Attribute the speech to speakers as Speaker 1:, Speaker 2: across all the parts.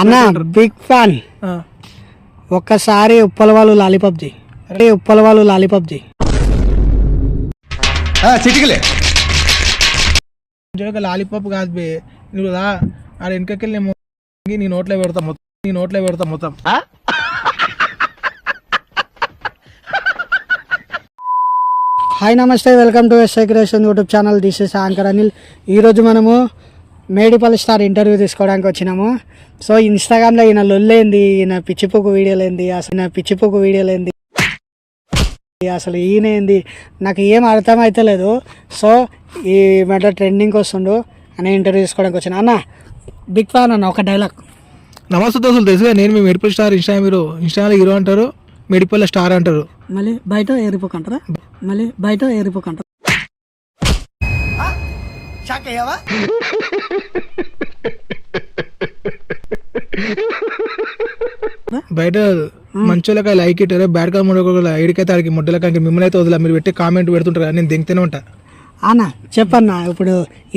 Speaker 1: అన్న big fan ఒక్కసారి ఉప్పల వాళ్ళు లాలీపాప్ చేయి. అరే ఉప్పల వాళ్ళు లాలీపాప్ చేయి.
Speaker 2: చిటికలే.
Speaker 3: లాలీపాప్ కాదు బే. నువ్వు రా ఆడ వెనకకెళ్ళి నీ నోట్లో పెడతా మొత్తం నీ నోట్లో పెడతా మొత్తం.
Speaker 1: హాయ్ నమస్తే. Welcome to SI creation YouTube channel this is anchor Anil ఈరోజు మనము మేడిపల్లి స్టార్ ఇంటర్వ్యూ తీసుకోవడానికి వచ్చినాము. సో ఇన్స్టాగ్రామ్లో ఈయన లొల్లేంది ఈయన పిచ్చిపోకు వీడియోలేంది అసలు ఈయన పిచ్చిపోకు వీడియోలేంది అసలు ఈయన ఏంది నాకు ఏం అర్థం అవుతలేదు సో ఈ మెట ట్రెండింగ్ వస్తుండు అని ఇంటర్వ్యూ తీసుకోవడానికి వచ్చిన. అన్న బిగ్ ఫ్యాన్ అన్న ఒక డైలాగ్.
Speaker 3: నమస్తే దోస్తులు తెలుసుగా నేను మీ మెడిపల్ స్టార్ ఇన్స్టా మీరు ఇన్స్టాలో హీరో అంటారు మెడిపల్ స్టార్ అంటారు.
Speaker 1: మళ్ళీ బయట ఏరిపోకంటారా? మళ్ళీ బయట ఏరిపోకంటారా?
Speaker 3: బయట మంచోళ్ళకి లైక్ ఇట్టారు బ్యాడ్ కా ముడ ఎడికైతే ఆడికి ముడ్డలకి మిమ్మల్ని అయితే వదిలే మీరు పెట్టి కామెంట్ పెడుతుంటారు నేను దింగుతూనే ఉంటా.
Speaker 1: అన్న చెప్పన్న ఇప్పుడు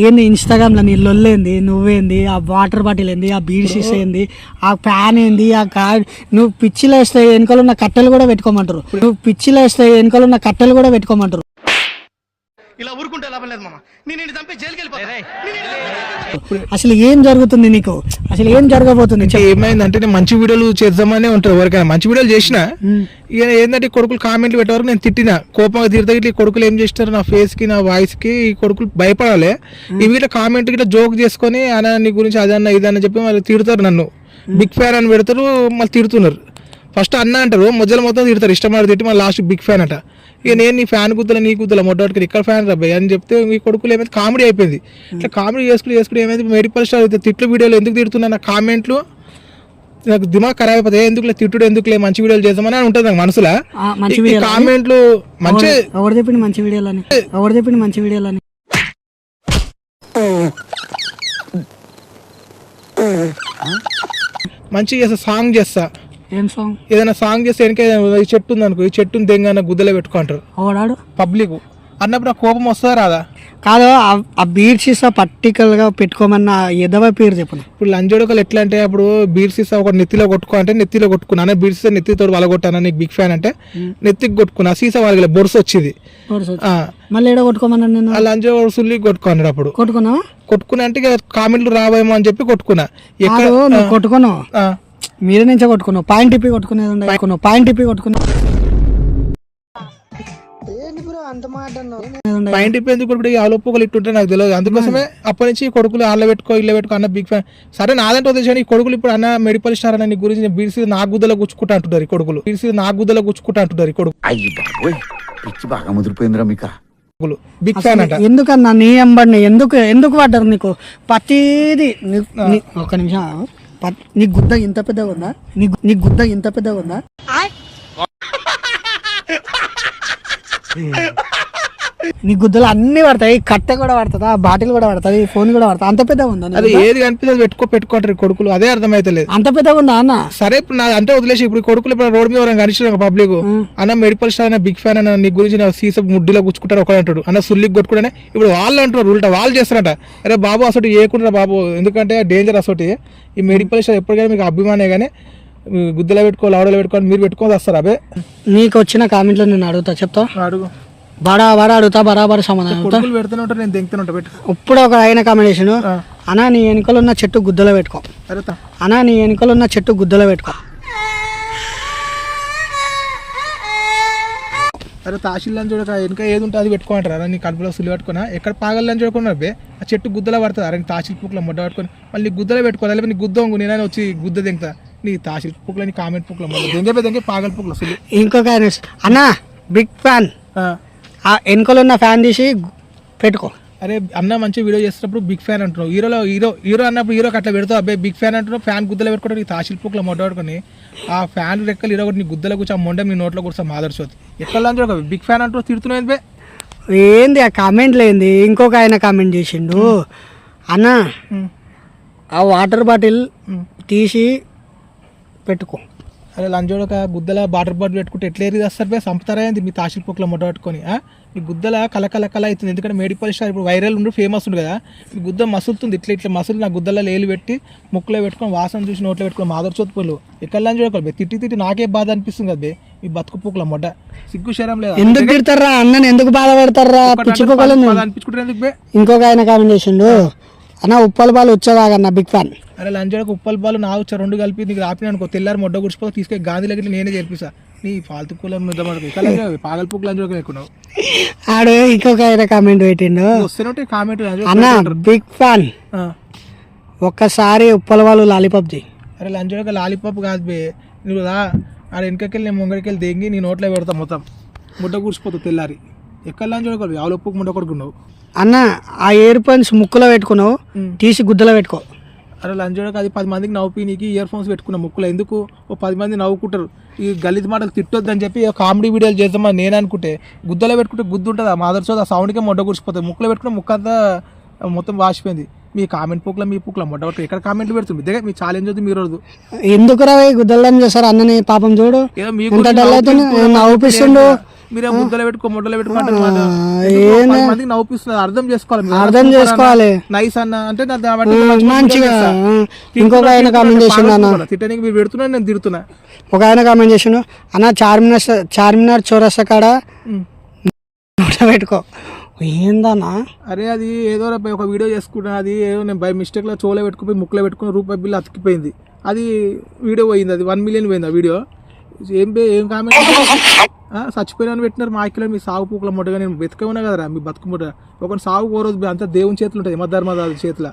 Speaker 1: ఏంది ఇన్స్టాగ్రామ్లో నీ లొల్లేంది నువ్వేంది ఆ వాటర్ బాటిల్ ఏంది ఆ బీడ్స్ ఏంది ఆ ఫ్యాన్ ఏంది ఆ కార్డ్ నువ్వు పిచ్చిలో వేస్తే వెనకాల ఉన్న కట్టెలు కూడా పెట్టుకోమంటారు. నువ్వు పిచ్చిలో వేస్తే వెనకాల ఉన్న కట్టెలు కూడా పెట్టుకోమంటారు.
Speaker 2: ఇలా ఊరుకుంటే లాభం లేదు మామ. నేను నిన్ను చంపి జైలుకి వెళ్ళిపోతా.
Speaker 1: అసలు ఏం జరుగుతుంది నీకు? అసలు ఏం జరగబోతుంది
Speaker 3: ఏమైందంటే నేను మంచి వీడియోలు చేద్దామనే ఉంటారు ఎవరికైనా. మంచి వీడియోలు చేసిన ఇక ఏంటంటే కొడుకులు కామెంట్లు పెట్టే వరకు నేను తిట్టిన. కోపంగా ఇట్లా ఈ కొడుకులు ఏం చేస్తారు నా ఫేస్కి నా వాయిస్కి ఈ కొడుకులు భయపడాలి. ఇవి ఇట్లా కామెంట్ ఇట్లా జోక్ చేసుకొని అన్న నీ గురించి అదన్న ఇదన్న చెప్పి వాళ్ళు తిడతారు నన్ను. బిగ్ ఫ్యాన్ అని పెడతారు మళ్ళీ తిడుతున్నారు. ఫస్ట్ అన్న అంటారు మధ్యలో మొత్తం తిడతారు. ఇష్టమైన తిట్టి మళ్ళీ లాస్ట్ బిగ్ ఫ్యాన్ అట. ఇక నేను నీ ఫ్యాన్ గుద్దల నీ గుద్దల మొట్టకి ఇక్కడ ఫ్యాన్ రబ్బాయి అని చెప్తే ఈ కొడుకులు ఏమైంది? కామెడీ అయిపోయింది. ఇట్లా కామెడీ చేసుకుని చేసుకుని ఏమైంది? మెడిపల్ స్టార్ తిట్లు వీడియోలు ఎందుకు తిడుతున్నా నా కామెంట్లు నాకు దిమాగ్ ఖరాబ్ అయిపోతాయి ఎందుకులే తిట్టుడు ఎందుకులే మంచి వీడియోలు చేద్దామని అని ఉంటుంది నాకు మనసులో.
Speaker 1: వీడియోలు
Speaker 3: కామెంట్లు మంచి
Speaker 1: ఎవరు చెప్పింది మంచి వీడియోలని ఎవరు చెప్పింది మంచి వీడియోలని
Speaker 3: మంచిగా చేస్తా సాంగ్ చేస్తా.
Speaker 1: ఏం సాంగ్
Speaker 3: ఏదైనా సాంగ్ చేస్తే వెనక ఈ చెట్టు ఉంది అనుకో ఈ చెట్టుని దెంగన గుద్దలో పెట్టుకుంటారు.
Speaker 1: ఓడాడు
Speaker 3: పబ్లిక్. అన్నప్పుడు నాకు కోపం వస్తుందా రాదా?
Speaker 1: కాదు ఆ- ఆ బీడ్స్ ఇస్తా పర్టికల్గా పెట్టుకోమన్న ఎదవ పేరు చెప్పు
Speaker 3: ఇప్పుడు లంజోడకలు ఎట్లా అంటే అప్పుడు బీర్స్ ఇస్తా ఒక నెత్తిలో కొట్టుకో అంటే నెత్తిలో కొట్టుకున్నా. అన్న బీర్స్ ఇస్తే నెత్తితో వలగొట్టాను నీకు బిగ్ ఫ్యాన్ అంటే నెత్తికి కొట్టుకున్నా. సీసా వాళ్ళకి బొరుసు వచ్చింది. ఆ,
Speaker 1: మళ్ళీ ఏడో కొట్టుకోమన్నాను నేను
Speaker 3: ఆ లంజో సుల్లి కొట్టుకున్నాడు అప్పుడు.
Speaker 1: కొట్టుకున్నావా?
Speaker 3: కొట్టుకున్నా అంటే ఇక కామెంట్లు రావేమో అని చెప్పి కొట్టుకున్నా. ఎక్కడ?
Speaker 1: కొట్టుకున్నావు
Speaker 3: ఆ,
Speaker 1: మీరే నుంచే కొట్టుకున్నావు. పాయింట్ ఇప్పి కొట్టుకునేది ఉండే కొట్టుకున్నావు. పాయింట్ ఇప్పి కొట్టుకున్నావు
Speaker 3: పాయింట్ ఇప్పేందుకు ఇప్పుడు ఈ ఆలోపకలు ఇట్టుంటే నాకు తెలియదు. అందుకోసమే అప్పటి నుంచి కొడుకులు ఆళ్ళ పెట్టుకో ఇళ్ళ పెట్టుకో అన్న బిగ్ ఫ్యాన్ సరే నాదంటే వదిలేసాను ఈ కొడుకులు ఇప్పుడు అన్న మెడిపల్ స్టార్ అన్న నీ గురించి బీర్స్ నా గుద్దలో గుచ్చుకుంటా అంటున్నారు ఈ కొడుకులు. బీర్స్ నా గుద్దలో గుచ్చుకుంటా అంటున్నారు ఈ
Speaker 4: అయ్యి బాబోయ్. పిచ్చి బాగా ముదిరిపోయిందిరా మీకా.
Speaker 3: కొడుకులు. బిగ్ ఫ్యాన్ అంట.
Speaker 1: ఎందుకన్నా నీ ఎంబడిని ఎందుకు ఎందుకు పడ్డారు నీకు? ప్రతిది ఒక నిమిషం. నీ గుద్ద ఇంత పెద్దగా ఉందా నీ గు- నీ గుద్ద ఇంత పెద్దగా ఉందా నీ గుద్దలు అన్ని పడతాయి. కట్టె కూడా పడుతుందా? బాటిల్ కూడా పడుతుంది. ఫోన్ కూడా పడుతుంది. అంత పెద్దగా ఉందా
Speaker 3: అది? ఏది కనిపిస్తే అది పెట్టుకో పెట్టుకుంటారు ఈ కొడుకులు. అదే అర్థమైతలేదు.
Speaker 1: అంత పెద్దగా ఉందా అన్న?
Speaker 3: సరే ఇప్పుడు నా అంటే వదిలేసి ఇప్పుడు కొడుకులు ఇప్పుడు రోడ్ మీద ఎవరైనా కనిపించారు పబ్లిక్? అన్న మెడిపల్ స్టార్ అన్న బిగ్ ఫ్యాన్ అన్న నీ గురించి నా సీస ముడ్డిలో గుచ్చుకుంటారు ఒకడు అంటాడు. అన్న సుల్లికి కొట్టుకుంటే ఇప్పుడు వాళ్ళు అంటారు ఉల్టా వాళ్ళు చేస్తారంట. అరే బాబు అసలు ఏకుండా బాబు? ఎందుకంటే డేంజర్ అసలు. ఈ మెడిపల్ స్టార్ ఎప్పటికైనా మీకు అభిమానే కానీ గుద్దలో పెట్టుకోవాలి ఆడలో పెట్టుకోవాలి మీరు పెట్టుకొని వస్తారు. అబే.
Speaker 1: నీకు వచ్చిన కామెంట్లో నేను అడుగుతా చెప్తా
Speaker 3: అడుగు.
Speaker 1: బడా బడా అడుగుతా బరాబర్ సమాధానం అడుగుతా
Speaker 3: కొడుకులు పెడుతూనే ఉంటారు నేను దింగుతూనే ఉంటా పెట్టు.
Speaker 1: ఇప్పుడు ఒక ఆయన కాంబినేషన్. అన్నా నీ వెనుకలు ఉన్న చెట్టు గుద్దలో పెట్టుకో. అన్నా నీ వెనుకలు ఉన్న చెట్టు గుద్దలో పెట్టుకో.
Speaker 3: అరే తహసీల్లని చూడక వెనక ఏది ఉంటుంది అది పెట్టుకుంటారు నీ కడుపులో సుల్లి పట్టుకున్నా. ఎక్కడ పాగలని చూడకుండా బే ఆ చెట్టు గుద్దలో పడుతుంది. అరే నీ తహసీల్ పుక్కులో ముడ్డ పట్టుకొని మళ్ళీ నీ గుద్దలో పెట్టుకోవాలి లేకపోతే నీ గుద్ద వంగు నేనైనా వచ్చి గుద్ద దింగుతా నీ తహసీల్ పుక్కులో నీ కామెంట్ పుక్కులో దెంగే దెంగే పాగల పుక్కులో సుల్లి
Speaker 1: ఇంకొక అన్నా బిగ్ ఫ్యాన్.
Speaker 3: ఆ,
Speaker 1: వెనుకలు ఉన్న ఫ్యాన్ తీసి పెట్టుకో.
Speaker 3: అరే అన్న మంచి వీడియో చేస్తున్నప్పుడు బిగ్ ఫ్యాన్ అంటున్నావు. హీరోలో హీరో హీరో అన్నప్పుడు హీరోకి అట్లా పెడతావు. అబ్బాయి బిగ్ ఫ్యాన్ అంటున్నావు. ఫ్యాన్ గుద్దలో పెట్టుకుంటే నీ తహసీల్ పుక్కులో మొడ్డ పట్టుకొని ఆ ఫ్యాన్ రెక్కలు హీరో నీ గుద్దలో కూర్చో ఆ మొండ మీ నోట్లో కూర్చో మాదర్చోదు ఎక్కడ చూడక బిగ్ ఫ్యాన్ అంటున్నావు తిడుతున్నావు బే?
Speaker 1: ఏంది ఆ కామెంట్ లేంది ఇంకొక ఆయన కామెంట్ చేసిండు. అన్న ఆ వాటర్ బాటిల్ తీసి పెట్టుకో.
Speaker 3: అరే లంచోడక గుద్దల బాటర్ బాటిల్ పెట్టుకుంటే ఎట్లా ఏరి వస్తారు బే? సంపుతారా ఏంది? మీ తాసిల్ పొక్కల మొట్ట పట్టుకొని ఆ? ఈ గుద్దల కల కల కల అవుతుంది. ఎందుకంటే మేడిపల్లి స్టార్ ఇప్పుడు వైరల్ ఉండి ఫేమస్ ఉంది కదా. ఈ గుద్ద మసులుతుంది ఇట్లా ఇట్లా మసులు నా గుద్దల లేలు పెట్టి ముక్కులో పెట్టుకొని వాసన చూసి నోట్లో పెట్టుకొని మాదర్ చోతుపోలు ఎక్కడ చూడకూడదు తిట్టి తిట్టి నాకే బాధ అనిపిస్తుంది కదా ఈ బతుకు పూకుల మొడ్డ సిగ్గు శరం లేదా?
Speaker 1: ఎందుకు తిడతారా అన్నని ఎందుకు బాధపడతారా
Speaker 3: ఎందుకు
Speaker 1: ఇంకొక ఆయన కామెంట్ చేసిండు. అన్న ఉప్పల బాలు వచ్చేదాగన్న బిగ్ ఫ్యాన్.
Speaker 3: అరే లంచోడకు ఉప్పల్ బాలు నా వచ్చా రెండు కలిపి నీకు రాపిన అనుకో. తెల్లారి మొడ్డ గుడిచిపోతే తీసుకెళ్ళి గాంధీ దగ్గర నేనే చేర్పిస్తా నీ ఫాల్తు కూలం నిద్ర పడుతుంది పాగల్ పూకు లంచోడకు ఎక్కున్నావు
Speaker 1: ఆడు ఇంకొక ఆయన కామెంట్ పెట్టిండు.
Speaker 3: వస్తేనే కామెంట్
Speaker 1: అన్న బిగ్ ఫ్యాన్. ఒక్కసారి ఉప్పల వాళ్ళు లాలీపాప్ చేయి.
Speaker 3: అరే లంచోడక లాలీపాప్ కాదు బే. నువ్వు రా ఆడ వెనకకెళ్ళి నేను ముంగడికి వెళ్ళి దెంగి నీ నోట్లో పెడతా మొత్తం. ముడ్డ గుడిచిపోతావు తెల్లారి. ఎక్కడ లంచోడకు ఆవుల ఉప్పుకు ముడ్డ కొడుకున్నావు
Speaker 1: అన్న ఆ ఇయర్ ఫోన్స్ ముక్కులో పెట్టుకున్నావు తీసి గుద్దలో పెట్టుకో.
Speaker 3: అరే లంచోడక అది పది మందికి నవ్వు నీకు ఇయర్ ఫోన్స్ పెట్టుకున్న ముక్కులో. ఎందుకు? ఓ పది మంది నవ్వుకుంటారు. ఈ గలీజ్ మాటలు తిట్టొద్దని చెప్పి కామెడీ వీడియోలు చేద్దామని నేను అనుకుంటే? గుద్దలో పెట్టుకుంటే గుద్దు ఉంటుంది? ఆ మాదర్ చోద ఆ సౌండ్కే మొడ్డ గుడిచిపోతుంది ముక్కులో పెట్టుకున్న ముక్క అంతా మొత్తం వాసిపోయింది. మీ కామెంట్ పూకుల మీ పూకుల మొడ్డ పట్టుకు ఎక్కడ కామెంట్లు పెడుతుంది? ఇదే మీ ఛాలెంజ్ వద్దు మీరు వద్దు
Speaker 1: ఎందుకు రా గుద్దలం చేస్తారు అన్నని పాపం చూడు.
Speaker 3: ఏదో మీకు
Speaker 1: నవ్వుపిస్తుండు.
Speaker 3: మీరే ముద్దలు పెట్టుకో ముద్దలు పెట్టుకుంటే మందికి నవ్వుపిస్తుంది అర్థం చేసుకోవాలి.
Speaker 1: అర్థం చేసుకోవాలి.
Speaker 3: నైస్ అన్న అంటే
Speaker 1: మంచిగా ఇంకొక ఆయన కామెంట్ చేసిండు అన్న.
Speaker 3: తిట్టడానికి మీరు పెడుతున్నా నేను తిడుతున్నా.
Speaker 1: ఒక ఆయన కామెంట్ చేసిండు. అన్న చార్మినార్ చార్మినార్ చౌరస్తా కాడ పెట్టుకో. ఏందన్నా?
Speaker 3: అరే అది ఏదో ఒక వీడియో చేసుకున్నా అది ఏదో నేను బై మిస్టేక్లో చోలో పెట్టుకుపోయి ముక్కులో పెట్టుకుని రూపాయి బిల్లు అతికిపోయింది. అది వీడియో పోయింది అది వన్ మిలియన్ పోయింది ఆ వీడియో. ఏం ఏం కామెంట్ చచ్చిపోయినా పెట్టినారు మా కిలో మీ సాగు పూకుల ముట్టగా నేను బతికే ఉన్నా కదరా మీ బతుకు ముట్ట ఒకటి సాగు పోరోజు అంతా దేవుని చేతులు ఉంటుంది యమధర్మదాది చేతిలో.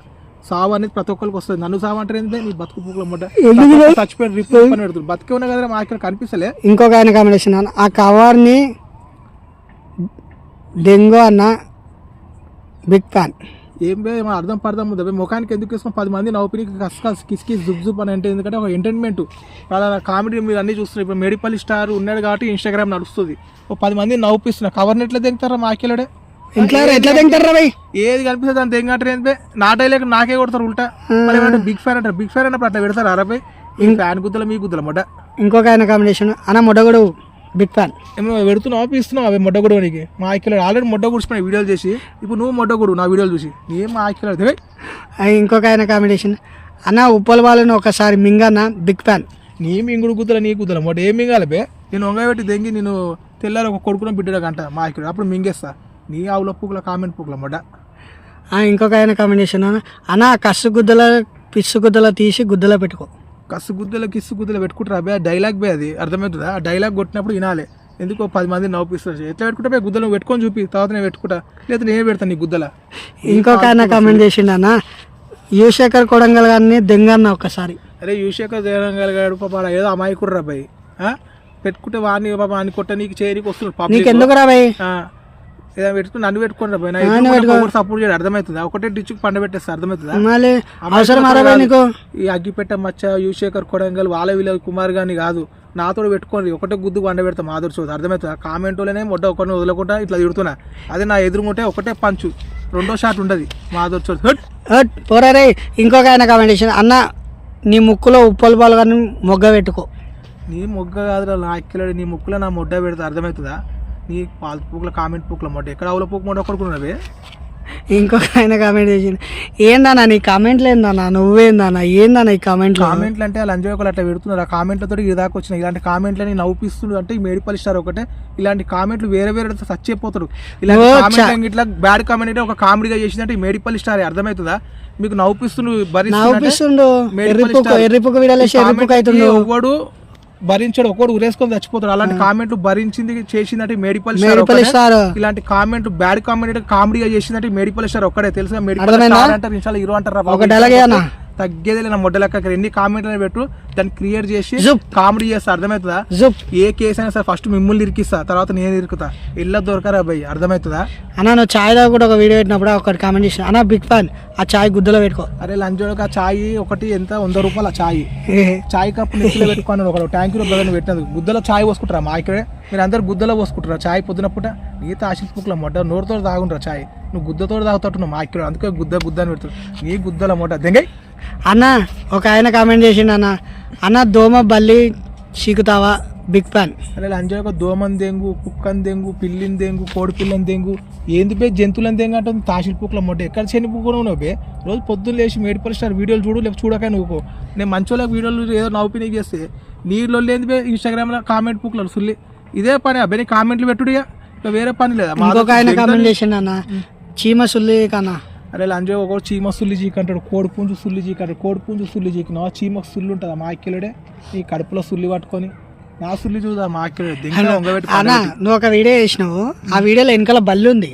Speaker 3: సావు అనేది ప్రతి ఒక్కరికి వస్తుంది. నన్ను సావు అంటే ఏంటి మీ బతుకు పూకుల ముట్ట చచ్చిపోయిన రిప్ పని పెడుతుంది బతికే ఉన్నా కదరా మా కిలో కనిపిస్తలే?
Speaker 1: ఇంకొక ఆయన అన్న ఆ కవర్ని డెంగో అన్న బిగ్ ఫ్యాన్.
Speaker 3: ఏం బే ఏమో అర్థం పడదాం ఉంది? ముఖానికి ఎందుకు వేసుకొని పది మంది నవ్వునికి కస్ కస్ కిస్ కిస్ జుబ్ జుబ్ అని అంటే ఎందుకంటే ఒక ఎంటర్టైన్మెంట్ అలా కామెడీ మీరు అన్ని చూస్తున్నారు ఇప్పుడు మేడిపల్లి స్టార్ ఉన్నాడు కాబట్టి ఇన్స్టాగ్రామ్ నడుస్తుంది. ఓ పది మంది నవ్వుపిస్తున్నారు కవర్ని ఎట్లా మాకేలాడే?
Speaker 1: ఇంట్లో ఎట్లా తింటారా భయ్
Speaker 3: ఏది కనిపిస్తుంది దాని దెంగంటారు ఏంటి నా డైలాగ్ నాకే కొడతారు ఉల్టా. మరి బిగ్ ఫ్యాన్ అంటారు. బిగ్ ఫ్యాన్ అన్నప్పుడు అట్లా పెడతారు అరబై ఈ ఫ్యాన్ గుద్దల మీ గుద్దల మొట్ట
Speaker 1: ఇంకొక ఆయన చేసిండు అన్న మొడగడు బిగ్ ఫ్యాన్
Speaker 3: ఏమో పెడుతున్నావు ఆపిస్తున్నావు అవి మొడ్డ గుడవనికి మా ఆకిలో ఆల్రెడీ మొడ్డ గుడిచిపోయిన వీడియోలు చేసి ఇప్పుడు నువ్వు మొడ్డ గుడు నా వీడియోలు చూసి. నేను మా ఆకిలో?
Speaker 1: ఆ, ఇంకొక ఆయన చేసిండు అన్న ఉప్పల వాళ్ళని ఒకసారి మింగన్న బిగ్ ఫ్యాన్.
Speaker 3: నీ మింగుడు గుద్దల నీ గుద్దల మొట్ట ఏం మింగాలి బే? నేను వంగబెట్టి దెంగి నేను తెల్లారి ఒక కొడుకున బిడ్డడ గంట మా ఇక్కడ అప్పుడు మింగేస్తా. నీ ఆవుల పూకుల కామెంట్ పూకుల
Speaker 1: ఆ, ఇంకొక ఆయన చేసిండు అన్న. కస్సు గుద్దల పిస్సు గుద్దల తీసి గుద్దలో పెట్టుకో.
Speaker 3: కస్సు గుద్దల కిస్సు గుద్దల పెట్టుకుంటారా బే? డైలాగ్ బే అది. అర్థమవుతుందా? ఆ డైలాగ్ కొట్టినప్పుడు వినాలి. ఎందుకో పది మంది నవ్వుపిస్తారు ఎట్లా పెట్టుకుంటా? గుద్దలు పెట్టుకొని చూపి తర్వాత నేను పెట్టుకుంటా. లేదా నేనే పెడతాను నీ గుద్దల.
Speaker 1: ఇంకొక ఆయన కామెంట్ చేసిండు అన్న యువశేఖర్ కొడంగల్ గారిని దెంగన్న ఒకసారి.
Speaker 3: అరే యువశేఖర్ జయరంగల్ గారు పాప ఏదో అమాయకుడు ఆ? పెట్టుకుంటే వాడిని పాప వాడిని కొట్ట నీకు చేరికి వస్తున్నాడు.
Speaker 1: నీకెందుకు రా భయ్
Speaker 3: ఆ, ఏదో పెట్టుకుని నన్ను పెట్టుకుని పోయినా సపోర్ట్ చేయడం అర్థమవుతుందా? ఒకటే డిచ్చుకు పండ పెట్టేస్తా అర్థమవుతుందా?
Speaker 1: నీకు?
Speaker 3: ఈ అగ్గిపెట్ట మచ్చ యువశేఖర్ కొడంగల్ వాళ్ళ వీళ్ళ కుమార్ గాని కాదు. నాతో పెట్టుకోండి ఒకటే గుద్దు వండ పెడతా మాధురి చోదు అర్థమవుతుందా? కామెంట్లోనే మొట్ట ఒకరిని వదలకుండా ఇట్లా తిడుతున్నా. అదే నా ఎదురుకుంటే ఒకటే పంచు. రెండో షాట్ ఉండదు మాధురి చోదు హట్!
Speaker 1: హట్, పోరా రే ఇంకొక ఆయన కామెంట్ చేసిండు. అన్న నీ ముక్కులో ఉప్పల బాల్ గారిని మొగ్గ పెట్టుకో.
Speaker 3: నీ మొగ్గ కాదురా నా ఎక్కలేడు నీ ముక్కులో నా మొడ్డ పెడతా అర్థమవుతుందా? నీ పాలు పూకుల కామెంట్ పూకుల మొడ్డ ఎక్కడ ఆవుల పూకు మొడ్డ కొడుకున్నావే
Speaker 1: ఇంకొక ఆయన కామెంట్ చేసిండు. ఏందన్నా నీ కామెంట్లు ఏందన్నా? నువ్వేందన్నా? ఏందన్నా ఈ కామెంట్లు
Speaker 3: కామెంట్లు అంటే వాళ్ళు అంజోకలు అట్లా పెడుతున్నారు. ఆ కామెంట్లతో ఇది దాకా వచ్చినాయి. ఇలాంటి కామెంట్లని నవ్వుపిస్తుంది అంటే ఈ మేడిపల్లి స్టార్ ఒకటే. ఇలాంటి కామెంట్లు వేరే వేరే అయిపోతారు ఇలాంటి కామెంట్ ఇట్లా బ్యాడ్ కామెంట్ అంటే ఒక కామెడీగా చేసిందంటే ఈ మేడిపల్లి స్టార్. అర్థమవుతుందా? మీకు నవ్వుపిస్తుండు
Speaker 1: నవ్వుపిస్తుండు. ఎర్రిపుకు ఎర్రిపుకు విడలేసి ఎర్రిపుకు అవుతుండు.
Speaker 3: ఒకడు భరించాడు ఒకడు ఉరేసుకొని చచ్చిపోతాడు అలాంటి కామెంట్లు భరించింది చేసిందంటే మేడిపల్లి
Speaker 1: మేడిపల్లి
Speaker 3: ఒకటే.
Speaker 1: స్టార్
Speaker 3: ఇలాంటి కామెంట్ బ్యాడ్ కామెంట్ కామెడీగా చేసిందంటే మేడిపల్లి స్టార్ ఒక్కడే తెలుసా మేడిపల్లి? స్టార్ అంటారు ఇన్షాల్ హీరో అంటారా బాబు?
Speaker 1: ఒక డైలాగ్ ఏనా?
Speaker 3: తగ్గేది నా మొడ్డ లెక్క ఎన్ని కామెంట్లు పెట్టు దాన్ని క్రియేట్ చేసి. కామెడీ చేస్తా అర్థమవుతుందా? ఏ కేసు అయినా సరే ఫస్ట్ మిమ్మల్ని ఇరికిస్తా తర్వాత నేను ఇరుకుతా. ఇళ్ళ దొరకరా భయ్ అర్థమవుతుందా?
Speaker 1: అన్న నువ్వు చాయ్ తాగు కూడా ఒక వీడియో పెట్టినప్పుడు ఒకటి కామెంట్ చేసిన. అన్న బిగ్ ఫ్యాన్ ఆ చాయ్ గుద్దలో పెట్టుకో.
Speaker 3: అరే లంచోడక చాయ్ ఒకటి ఎంత? వంద రూపాయల చాయ్.
Speaker 1: ఏ,
Speaker 3: చాయ్ కప్పు నెత్తిలో పెట్టుకున్నాడు ఒకడు. ట్యాంకులో బ్రదర్ పెట్టినందుకు గుద్దలో చాయ్ పోసుకుంటారా మా ఇక్కడే? మీరు అందరు గుద్దలో పోసుకుంటారా చాయ్ పొద్దున పూట? నీతో ఆశిస్పుకుల మొట్ట నోరుతో తాగుంటారా చాయ్. నువ్వు గుద్దతో తాగుతాడు మా ఇక్కడ. అందుకే గుద్ద గుద్ద అని పెడతాడు నీ గుద్దల మొట్ట. దెంగై.
Speaker 1: అన్న ఒక ఆయన కామెంట్ చేసిండు అన్న. అన్న దోమ బల్లి చీకుతావా? బిగ్ ఫ్యాన్
Speaker 3: అరే లంజా ఒక దోమని దెంగు కుక్కని దెంగు పిల్లిని దెంగు కోడి పిల్లని దెంగు. ఏంది బే జంతువులని దెంగు అంటే తాసిల్ పూకుల మొట్ట. ఎక్కడ శని పూకులు ఉన్నావు బే? రోజు పొద్దున్న లేచి మేడిపల్ స్టార్ వీడియోలు చూడు లేకపోతే చూడక నువ్వు నేను మంచోళ్ళకి వీడియోలు ఏదో నవ్వుపినీకి చేస్తే. నీళ్ళు లేని బే ఇన్స్టాగ్రామ్లో కామెంట్ పూకులు సుల్లి. ఇదే పని అబ్బాయి కామెంట్లు పెట్టుడు ఇక. వేరే పని లేదా?
Speaker 1: ఇంకొక ఆయన కామెంట్ చేసిండు అన్న. చీమ సుల్లి కన్నా.
Speaker 3: అరే లంజా ఒక చీమ సుల్లి చీక అంటాడు కోడి పుంజు సుల్లి చీక అంటాడు కోడి పుంజు సుల్లి చీకినా చీమ సుల్లి ఉంటుందా? మా అక్కిలుడే ఈ కడుపులో సుల్లి పట్టుకొని. నా సుల్లి చూదా మా అక్కిలుడే
Speaker 1: అన్న నువ్వు ఒక వీడియో చేసినావు ఆ వీడియోలో వెనకాల బల్లి ఉంది.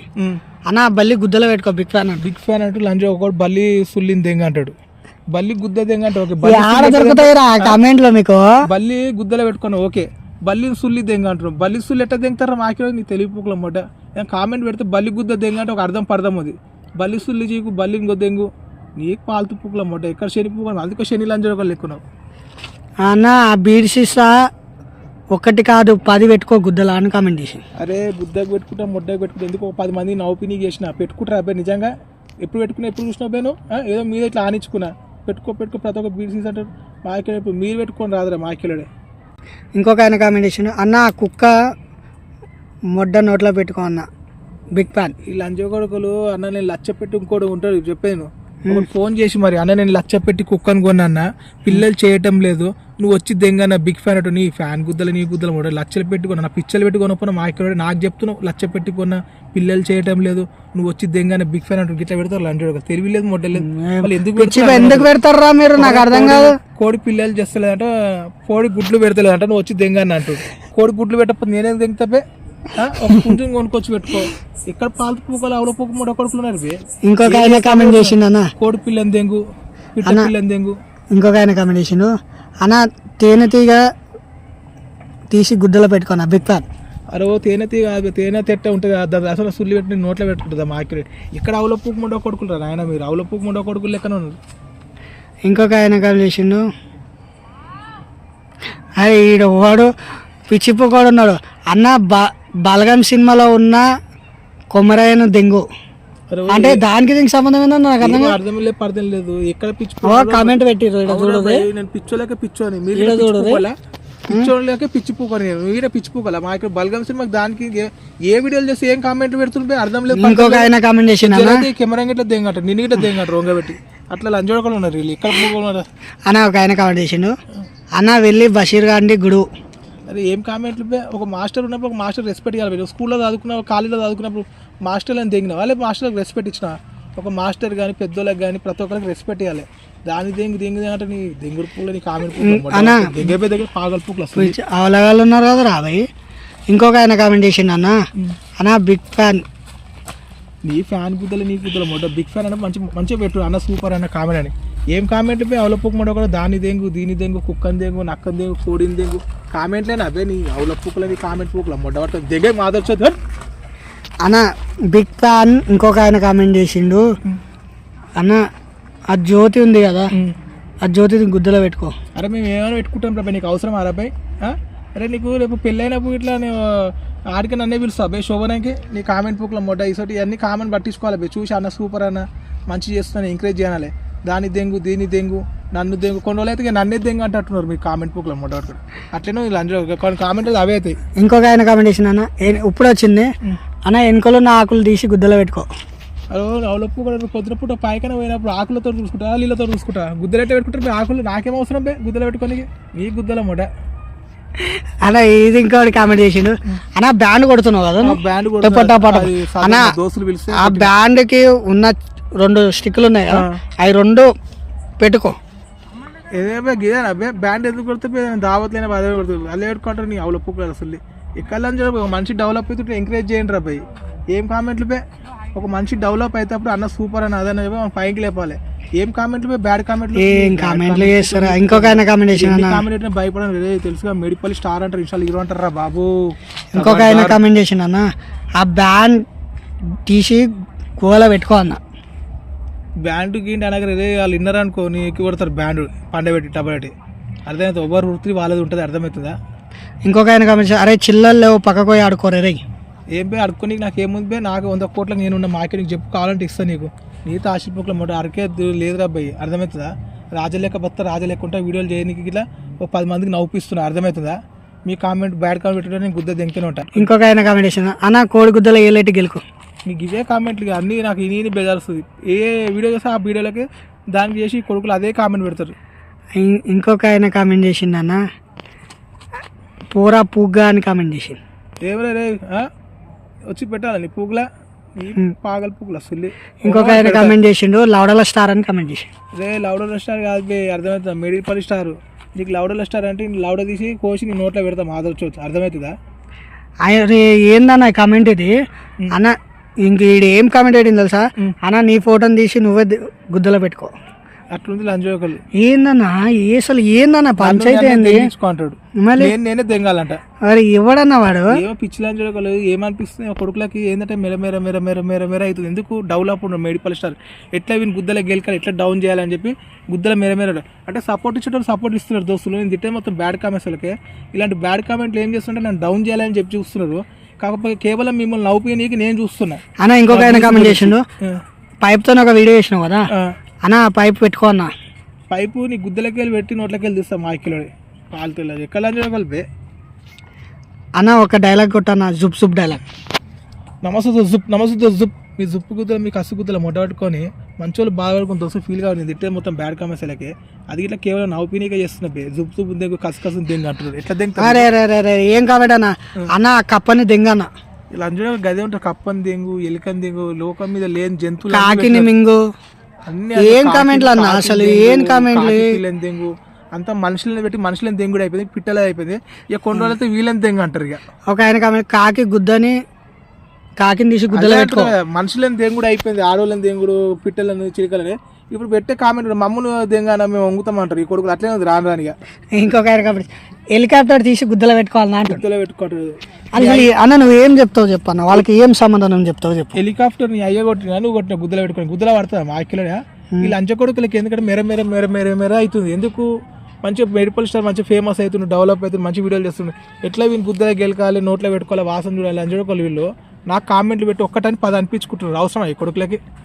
Speaker 1: అన్న బల్లి గుద్దలో పెట్టుకో బిగ్ ఫ్యాన్ అంట.
Speaker 3: బిగ్ ఫ్యాన్ అంటూ లంచ్ ఒకటి బల్లి సుల్లిని దెంగ అంటాడు. బల్లి గుద్ద దెంగ అంటే ఓకే.
Speaker 1: ఈ
Speaker 3: బల్లి
Speaker 1: ఆడ దొరుకుతాయి రా కామెంట్లో మీకు.
Speaker 3: బల్లి గుద్దలో పెట్టుకుని ఓకే. బల్లి సుల్లి దెంగ అంటారు బల్లి సుల్లి ఎట్లా దెంగతారా మాకే నీ తెలివిపోకల మొట్ట. నేను కామెంట్ పెడితే బల్లి గుద్ద దెంగ అంటే ఒక అర్థం పర్థం అది. బల్లి సుల్లి చీకు బల్లి ఇంకో దెంగు. నీకు పాలతు పూకుల మొట్ట ఎక్కడ శని పూకులు అందుకే శని ఒకళ్ళు ఎక్కున్నావు.
Speaker 1: అన్న ఆ బీడ్ సీసా ఒకటి కాదు పది పెట్టుకో గుద్దలా అని కామెంట్ చేసి.
Speaker 3: అరే బుద్ధకు పెట్టుకుంటా ముద్దకు పెట్టుకుంటా ఎందుకు ఒక పది మంది నవ్వుపిని చేసిన? పెట్టుకుంటారా అబ్బాయి నిజంగా? ఎప్పుడు పెట్టుకున్నా ఎప్పుడు చూసినా అబ్బాయి ఏదో మీద ఇట్లా ఆనించుకున్నా పెట్టుకో పెట్టుకో ప్రతి ఒక్క బీసీస్ అంటారు. మాకెళ్ళి ఇప్పుడు మీరు పెట్టుకొని రాదురా మాకెళ్ళడే
Speaker 1: ఇంకొక ఆయన కామెంట్ చేసిండు అన్న ఆ కుక్క మొడ్డ నోట్లో పెట్టుకో అన్న. Big fan.
Speaker 3: ఈ లంచ కొడుకులు అన్న నేను లచ్చ పెట్టి ఇంకోటి ఉంటాడు చెప్పాను. ఫోన్ చేసి మరి అన్న నేను లచ్చ పెట్టి కుక్కను కొన్నా పిల్లలు చేయటం లేదు. నువ్వు వచ్చి దెంగన్న బిగ్ ఫ్యాన్ అటు నీ ఫ్యాన్ గుద్దలు నీ గుద్దలు కూడా లచ్చలు పెట్టుకున్నా నా పిచ్చలు పెట్టి కొనుక్కున్నా మా ఇక్కడ నాకు చెప్తున్నావు. లచ్చ పెట్టి కొన్నా పిల్లలు చేయటం లేదు. నువ్వు వచ్చి దెంగన్న బిగ్ ఫ్యాన్ అటు గిట్లా పెడతారు లంచ కొడుకు తెలివి లేదు మొట్టలేదు ఎందుకు?
Speaker 1: ఎందుకు పెడతారా మీరు? నాకు అర్థం కాదు.
Speaker 3: కోడి పిల్లలు చేస్తలేదంట కోడి గుడ్లు పెడతలేదంట నువ్వు వచ్చి దెంగన్న అంటూ. కోడి గుడ్లు పెట్టకపోతే నేనేం దెంగతాపే? ఒక కొనుక్కొచ్చి పెట్టుకో. ఇక్కడ పాలు పూకలు ఆవుల పూక మూడ కొడుకులు ఉన్నారు బే?
Speaker 1: ఇంకొక ఆయన కామెంట్ చేసిండు అన్న.
Speaker 3: కోడి పిల్లని దెంగు పిట్ట పిల్లని దెంగు.
Speaker 1: ఇంకొక ఆయన కామెంట్ చేసిండు. అన్న తేనె తీగ తీసి గుద్దలో పెట్టుకున్నా బిగ్ ఫ్యాన్.
Speaker 3: అరే ఓ తేనె తీ కాదు తేనె తెట్ట ఉంటుంది దాని అసలు సుల్లి పెట్టి నోట్లో పెట్టుకుంటుందా మా ఆఖరి ఇక్కడ ఆవుల పూక ముండ కొడుకులు నాయన మీరు? ఆవుల పూక ముండ కొడుకులు లెక్కన ఉన్నారు.
Speaker 1: ఇంకొక ఆయన కామెంట్ చేసిండు. అరే ఈడు వాడు పిచ్చిపోకోడు ఉన్నాడు. అన్న బ బలగం సినిమాలో ఉన్న కొమరాయన దెంగు. అంటే దానికి దీనికి సంబంధం ఏందో నాకు అర్థం
Speaker 3: అర్థం లేదు పర్థం లేదు. ఎక్కడ పిచ్చి
Speaker 1: కామెంట్
Speaker 3: భయ్, నేను పిచ్చోలేక పిచ్చోని. మీరు ఈడ పిచ్చి పూకోలా? పిచ్చోలేక పిచ్చి పూకొని మీరే పిచ్చి పూకోలా మా ఇక్కడ బల్గం సినిమాకి దానికి ఏ- వీడియోలు చేస్తే ఏం కామెంట్లు పెడుతుంటే అర్థం లేదు
Speaker 1: ఇంకొక ఆయన కామెంట్
Speaker 3: జనానికి కెమెరా గిట్ల దెంగట నిన్ను గిట్ల దెంగట రొంగబెట్టి అట్లా లంచోడకలు ఉన్నారు వీళ్ళు. ఇక్కడ
Speaker 1: అన్న ఒక ఆయన కామెంట్ చేసిండు. అన్న వెళ్ళి బషీర్ గాంధీ గుడు.
Speaker 3: అరే ఏం కామెంట్లు? ఒక మాస్టర్ ఉన్నప్పుడు ఒక మాస్టర్ రెస్పెక్ట్ ఇవ్వాలి వీళ్ళు స్కూల్లో చదువుకున్న కాలేజీలో చదువుకున్నప్పుడు మాస్టర్లు అని తెగిన వాళ్ళే మాస్టర్లకు రెస్పెక్ట్ ఇచ్చిన? ఒక మాస్టర్ కానీ పెద్దోళ్ళకి కానీ ప్రతి ఒక్కరికి రెస్పెక్ట్ ఇవ్వాలి. దాని దెంగి దెంగి అంటే నీ దెంగుడు పూల నీ కామెంట్
Speaker 1: అన్నా.
Speaker 3: పూల దగ్గర పాగల పూకులు అసలు.
Speaker 1: అవలగాళ్ళు ఉన్నారు కదా రాబోయ్ ఇంకొక ఆయన కామెంట్ చేసిండు అన్న. అన్న బిగ్ ఫ్యాన్
Speaker 3: నీ ఫ్యాన్ గుద్దలు నీ గుద్దలు మొట్ట బిగ్ ఫ్యాన్ అంటే మంచి మంచిగా పెట్టు అన్న సూపర్ అన్న కామెంట్ అని. ఏం కామెంట్ పోయి అవలప్పుకు మొట్ట కూడా దాని దెంగు దీని దెంగు కుక్కని దెంగు నక్కని దెంగు కోడిని దెంగు. కామెంట్లేనా అవే నీ అవలప్పుకుల నీ కామెంట్ పూకుల? పడుతుంది దెంగే మాదొచ్చు
Speaker 1: అన్న బిగ్ ఫ్యాన్ ఇంకొక ఆయన కామెంట్ చేసిండు. అన్న ఆ జ్యోతి ఉంది కదా? ఆ జ్యోతి గుద్దలో పెట్టుకో.
Speaker 3: అరే మేము ఏమైనా పెట్టుకుంటాం రా నీకు అవసరం అరాబాయ్ అరే నీకు రేపు పెళ్ళైనప్పుడు ఇట్లా నేను ఆడికి నన్నే పిలుస్తా అబ్బాయి శోభనానికి. నీ కామెంట్ బుక్లో మొట్ట ఇసోటి ఇవన్నీ కామెంట్ పట్టించుకోవాలి చూసి అన్న సూపర్ అన్న. మంచి చేస్తున్నాను ఎంకరేజ్ చేయాలి. దాని దెంగు దీని దెంగు నన్ను దెంగు. కొన్ని రోజులు అయితే నన్నే దెంగు అంటున్నారు మీ కామెంట్ బుక్లో మొట్ట పట్టుకుని అట్లనే వీళ్ళు అందరూ కొన్ని కామెంట్లు అవే అవుతాయి.
Speaker 1: ఇంకొక ఆయన కామెంట్ చేసిండు అన్న ఇప్పుడు వచ్చింది. అన్న వెనుకలో నా ఆకులు తీసి గుద్దలో పెట్టుకో.
Speaker 3: అవలప్పు కూడా పొద్దున పూట పైకన పోయినప్పుడు ఆకులతో చూసుకుంటా నీళ్ళతో చూసుకుంటా. గుద్దలెట్ట పెట్టుకుంటారు? మీ ఆకులు నాకేం అవసరం బే? గుద్దలు పెట్టుకొని నీ గుద్దల మొట.
Speaker 1: అన్న ఇది ఇంకోటి కామెంట్ చేసిండు. అన్న బ్యాండ్ కొడుతున్నావు కదా?
Speaker 3: బ్యాండ్
Speaker 1: అన్న
Speaker 3: దోస్తులు పిలిస్తే
Speaker 1: ఆ బ్యాండ్కి ఉన్న రెండు స్టిక్లు ఉన్నాయి? అవి రెండు పెట్టుకో.
Speaker 3: గిదేనా అబ్బే బ్యాండ్ ఎందుకు కొడితే దావత్లైన అదే కొడుతుంది అదే పెట్టుకుంటారు నీ అసలు. ఇక్కడ ఒక మనిషి డెవలప్ అవుతుంటే ఎంకరేజ్ చేయండి రా భయ్ ఏం కామెంట్లు పే? ఒక మనిషి డెవలప్ అయితేప్పుడు అన్న సూపర్ అని అదన్న చెప్పి మనం పైకి లేపాలి. ఏం కామెంట్లు పే? బ్యాడ్ కామెంట్లు
Speaker 1: ఏం కామెంట్లు చేస్తారా? ఇంకొక ఆయన కామెంట్ అన్న.
Speaker 3: కామెంట్ భయపడను రే. తెలుసుగా మెడిపల్ స్టార్ అంటారు. ఇన్స్టాల్ హీరో అంటారా బాబు.
Speaker 1: ఇంకొక ఆయన కామెంట్ చేసిండు అన్న. ఆ బ్యాండ్ తీసి గోల పెట్టుకో అన్న.
Speaker 3: బ్యాండ్ గిండి అనగా రే వాళ్ళు విన్నర్ అనుకో నీకు కొడతారు బ్యాండ్ పండబెట్టి టబెట్టి అర్థమవుతుంది ఎవరు వృత్తి వాళ్ళది ఉంటుంది అర్థమవుతుందా?
Speaker 1: ఇంకొక ఆయన చేసి, అరే చిల్లలు లేవు పక్కకు పోయి ఆడుకోరే రే
Speaker 3: ఏం పే అడుక్కొని నాకు ఏముంది పే నాకు వంద కోట్లకు నేను ఉన్న మాకే నీకు చెప్పు కావాలంటే ఇస్తాను నీకు. నీతో ఆశిపోకల మొట్ట అరకే లేదురా అబ్బాయి అర్థమవుతుందా? రాజలేక బత్త రాజలేక ఉంటే వీడియోలు చేయడానికి ఇట్లా ఒక పది మందికి నవ్వుపిస్తున్నా అర్థమవుతుందా? మీ కామెంట్ బ్యాడ్ కామెంట్ పెట్టడం నేను గుద్ద దెంకినే ఉంటా.
Speaker 1: ఇంకొక ఆయన కామెంట్ చేసిన అన్న కోడి గుద్దలో ఏ లైట్ గెలుకు?
Speaker 3: నీకు ఇవే కామెంట్లు అన్నీ నాకు ఇని బెజారుస్తుంది ఏ వీడియో చేస్తే ఆ వీడియోలకి దానికి చేసి కొడుకులు అదే కామెంట్ పెడతారు.
Speaker 1: ఇంకొక ఆయన కామెంట్ చేసిండు అన్న. పూరా పుగ్గా అని కామెంట్ చేసిండు.
Speaker 3: ఏమరే? వచ్చి పెట్టాలని పూగులా? పాగల పూగుల సుల్లి.
Speaker 1: ఇంకొక ఆయన కామెంట్ చేసిండు లౌడల స్టార్ అని కామెంట్ చేసిండు.
Speaker 3: రే లౌడర్ స్టార్ కాదు బే అర్థమవుతుందా మెడిపల్ స్టార్. నీకు లౌడర్ స్టార్ అంటే లౌడ తీసి కోసి నీ నోట్లో పెడతాం ఆదర్చవచ్చు అర్థమవుతుందా
Speaker 1: ఆయన ఏందన్న కామెంట్ ఇది? అన్న ఇంక ఈడు ఏం కామెంట్ పెట్టింది తెలుసా? అన్న నీ ఫోటోని తీసి నువ్వే గుద్దలో పెట్టుకో.
Speaker 3: అట్లుంది లంచోకలు
Speaker 1: ఏందన్నా? అసలు ఏందన్న పంచాయతీ ఏంది?
Speaker 3: అంటాడు
Speaker 1: మళ్ళీ?
Speaker 3: నేను దెంగాలంట
Speaker 1: మరి ఎవడన్నా వాడు?
Speaker 3: ఏమో పిచ్చి లంచోకలు ఏమనిపిస్తుంది? కొడుకులకి ఏంటంటే మెర మెర మెర మెర మెర మెర అవుతుంది. ఎందుకు డెవలప్ ఉండదు మెడిపల్ స్టార్? ఎట్లా వీని గుద్దల గెలకాలి? ఎట్లా డౌన్ చేయాలని చెప్పి గుద్దల మెర మెర అంటే సపోర్ట్ ఇచ్చేటప్పుడు సపోర్ట్ ఇస్తున్నారు దోస్తులు. నేను తిట్టే మొత్తం బ్యాడ్ కామెంట్స్ వాళ్ళకి. ఇలాంటి బ్యాడ్ కామెంట్లు ఏం చేస్తుంటే నన్ను డౌన్ చేయాలని చెప్పి చూస్తున్నారు. కాకపోతే కేవలం మిమ్మల్ని నవ్వుపోయనీకి నేను చూస్తున్నా.
Speaker 1: అన్న ఇంకొక ఆయన కామెంట్ చేసిండు. పైప్తో ఒక వీడియో చేసినావు కదా. అన్న పైప్ పెట్టుకో అన్న.
Speaker 3: పైపు నీ గుద్దలకి వెళ్ళి పెట్టి నోట్లకి వెళ్ళి తీస్తాం మా కిలో పాలు తెలియదు ఎక్కడ బే?
Speaker 1: అన్న ఒక డైలాగ్ కొట్టన్న జుప్ జుప్ డైలాగ్
Speaker 3: నమస్తే జుప్ నమస్తే జుప్. మీ జుప్పు గుద్దలు మీ కసు గుద్దలు మొట్ట పట్టుకొని మంచోళ్ళు బాధపడుకుని దోస్తు ఫీల్ కావాలి తిట్టే మొత్తం బ్యాడ్ కామెంట్స్ లకే. అది ఇట్లా కేవలం నా ఒపీనియన్గా చేస్తున్నా బే. జుప్ జుప్ దెంగు కసు కసు దెంగు అంటున్నారు. ఎట్లా దెంగుతారు?
Speaker 1: అరే రే రే రే ఏం కామెంట్ అన్న అన్న కప్పని దెంగన్న.
Speaker 3: ఇలా అంజుడే గదే ఉంటారు కప్పని దెంగు ఎలుకని దెంగు లోకం మీద లేని జంతువులు
Speaker 1: కాకిని మింగు. ఏం కామెంట్లు అన్న? అసలు ఏం కామెంట్లు?
Speaker 3: దెంగు. అంతా మనుషులని పెట్టి మనుషులని దెంగుడు అయిపోయింది పిట్టలే అయిపోయింది. ఇక కొన్ని రోజులైతే వీళ్ళని దెంగు అంటారు ఇక.
Speaker 1: ఒక ఆయన కామెంట్ కాకి గుద్దని కాకిని తీసి గుద్దలో
Speaker 3: అదే
Speaker 1: పెట్టుకో.
Speaker 3: మనుషులని దెంగుడు అయిపోయింది ఆడోళ్ళని దెంగుడు పిట్టలను చిలుకలని ఇప్పుడు పెట్టే కామెంట్ మమ్మల్ని దెంగాన మేము వంగుతామంటారు ఈ కొడుకులు అట్లే ఉంది రాను రానిగా.
Speaker 1: ఇంకొక ఆయన కామెంట్ హెలికాప్టర్ తీసి గుద్దలో పెట్టుకోవాలన్నా అంటాడు
Speaker 3: గుద్దలో
Speaker 1: అసలు ఈ- అన్న నువ్వు ఏం చెప్తావు చెప్పన్న? వాళ్ళకి ఏం సమాధానం చెప్తావు చెప్పు.
Speaker 3: హెలికాప్టర్ని అయ్య కొట్టినా నువ్వు కొట్టిన గుద్దలో పెట్టుకుని గుద్దలో పడుతుంది మా కిలోనే ఈ లంచ కొడుకులకి ఎందుకంటే మెర మెర మెర మెర మెర అవుతుంది. ఎందుకు? మంచిగా మెడిపల్ స్టార్ మంచిగా ఫేమస్ అవుతుంది డెవలప్ అవుతుంది మంచి వీడియోలు చేస్తుంది ఎట్లా వీళ్ళు గుద్దలో గెలకాలి నోట్లో పెట్టుకోవాలి వాసన చూడాలి లంచ కొడుకులు వీళ్ళు. నాకు కామెంట్లు పెట్టి ఒక్కటని పది అనిపించుకుంటున్నారు. అవసరం ఈ కొడుకులకి?